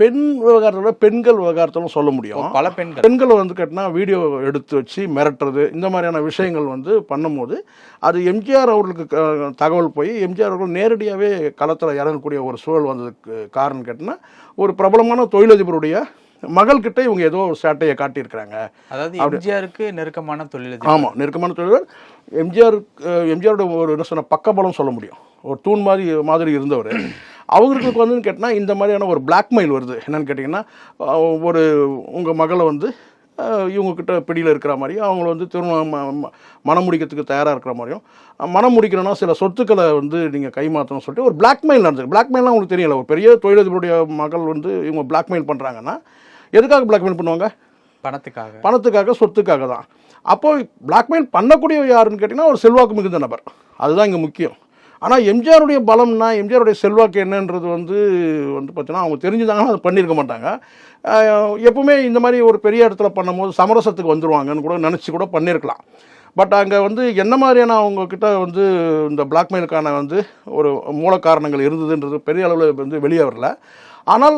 பெண் விவகாரத்தோட பெண்கள் விவகாரத்திலும் சொல்ல முடியும். பல பெண்கள். பெண்கள் வந்து கேட்டினா வீடியோ எடுத்து வச்சு மிரட்டுறது இந்த மாதிரியான விஷயங்கள் வந்து பண்ணும்போது அது எம்ஜிஆர் அவர்களுக்கு தகவல் போய் எம்ஜிஆர் அவர்கள் நேரடியாகவே களத்தில் இறங்கக்கூடிய ஒரு சூழல் வந்ததுக்கு காரணம் கேட்டினா ஒரு பிரபலமான தொழிலதிபருடைய மகள்கிட்ட இவங்க ஏதோ ஒரு சேட்டையை காட்டியிருக்கிறாங்க. அதாவது எம்ஜிஆருக்கு நெருக்கமான தொழிலதிபர். ஆமாம் நெருக்கமான தொழிலர் எம்ஜிஆர் எம்ஜிஆரோட ஒரு என்ன சொன்ன பக்கபலம் சொல்ல முடியும். ஒரு தூண் மாதிரி மாதிரி இருந்தவர். அவங்களுக்கு வந்து கேட்டால் இந்த மாதிரியான ஒரு பிளாக்மெயில் வருது. என்னன்னு கேட்டிங்கன்னா ஒரு உங்கள் மகளை வந்து இவங்கக்கிட்ட பிடியில் இருக்கிற மாதிரி அவங்கள வந்து திருமணம் மனம் முடிக்கிறதுக்கு தயாராக இருக்கிற மாதிரியும் மனம் முடிக்கணும்னா சில சொத்துக்களை வந்து நீங்கள் கைமாற்றணும்னு சொல்லிட்டு ஒரு பிளாக்மெயில் நடந்தது பிளாக்மெயிலாம் உங்களுக்கு தெரியல ஒரு பெரிய தொழிலதிபருடைய மகள் வந்து இவங்க பிளாக்மெயில் பண்ணுறாங்கன்னா எதுக்காக பிளாக்மெயில் பண்ணுவாங்க? பணத்துக்காக. பணத்துக்காக சொத்துக்காக தான். அப்போ பிளாக்மெயில் பண்ணக்கூடிய யாருன்னு கேட்டிங்கன்னா ஒரு செல்வாக்கு மிகுந்த நபர். அதுதான் இங்கே முக்கியம். ஆனால் எம்ஜிஆருடைய பலம்னா எம்ஜிஆருடைய செல்வாக்கு என்னன்றது வந்து வந்து பார்த்தீங்கன்னா அவங்க தெரிஞ்சுதாங்கன்னா அதை பண்ணியிருக்க மாட்டாங்க. எப்பவுமே இந்த மாதிரி ஒரு பெரிய இடத்துல பண்ணும்போது சமரசத்துக்கு வந்துருவாங்கன்னு கூட நினச்சி கூட பண்ணியிருக்கலாம் பட் அங்கே வந்து என்ன மாதிரியான அவங்கக்கிட்ட வந்து இந்த பிளாக்மெயிலுக்கான வந்து ஒரு மூல காரணங்கள் இருந்ததுன்றது பெரிய அளவில் வந்து வெளியே வரல. ஆனால்